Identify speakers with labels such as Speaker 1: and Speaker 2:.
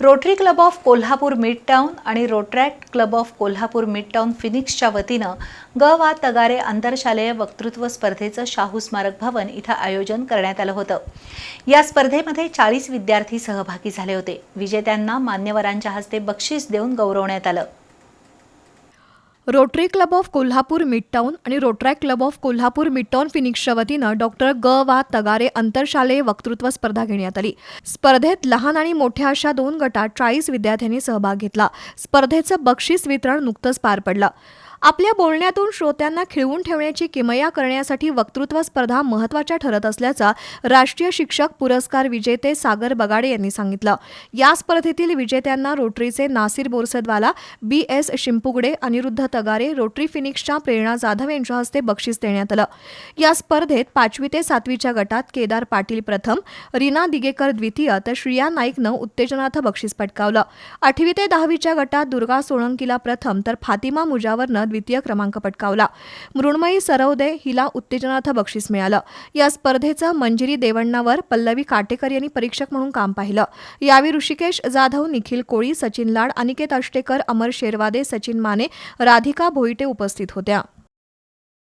Speaker 1: Rotary club of Kolhapur mid town आणि Rotaract club of Kolhapur mid town फिनिक्सच्या वतीनं ग वा तगारे आंतरशालेय वक्तृत्व स्पर्धेचं शाहू स्मारक भवन इथं आयोजन करण्यात आलं होतं. या स्पर्धेमध्ये चाळीस विद्यार्थी सहभागी झाले होते. विजेत्यांना मान्यवरांच्या हस्ते बक्षीस देऊन गौरवण्यात आलं.
Speaker 2: Rotary club of Kolhapur midtown आणि Rotaract club of Kolhapur midtown फिनिक्सच्या वतीनं डॉक्टर ग वा तगारे आंतरशालेय वक्तृत्व स्पर्धा घेण्यात आली. स्पर्धेत लहान आणि मोठ्या अशा दोन गटात चाळीस विद्यार्थ्यांनी सहभाग घेतला. स्पर्धेचं बक्षीस वितरण नुकतंच पार पडलं. आपल्या बोलण्यातून श्रोत्यांना खिळवून ठेवण्याची किमया करण्यासाठी वक्तृत्व स्पर्धा महत्त्वाच्या ठरत असल्याचा राष्ट्रीय शिक्षक पुरस्कार विजेते सागर बगाडे यांनी सांगितलं. या स्पर्धेतील विजेत्यांना रोटरीचे Nasir Borsadwala B S Shimpugade Aniruddha Tagare Rotary फिनिक्सच्या Prerna Jadhav यांच्या हस्ते बक्षीस देण्यात आलं. या स्पर्धेत पाचवी ते सातवीच्या गटात केदार पाटील प्रथम रीना दिगेकर द्वितीय तर श्रिया नाईकनं उत्तेजनार्थ बक्षीस पटकावलं. आठवी ते दहावीच्या गटात दुर्गा सोळंकीला प्रथम तर फातिमा मुजावरनं द्वितीय क्रमांक पटकावला. मृण्मयी सरवदे हिला उत्तेजनार्थ बक्षीस मिळालं. या स्पर्धेचं मंजिरी देवण्णावर पल्लवी काटेकर यांनी परीक्षक म्हणून काम पाहिलं. यावेळी ऋषिकेश जाधव निखिल कोळी सचिन लाड अनिकेत अष्टेकर अमर शेरवादे सचिन माने राधिका भोईटे उपस्थित होत्या.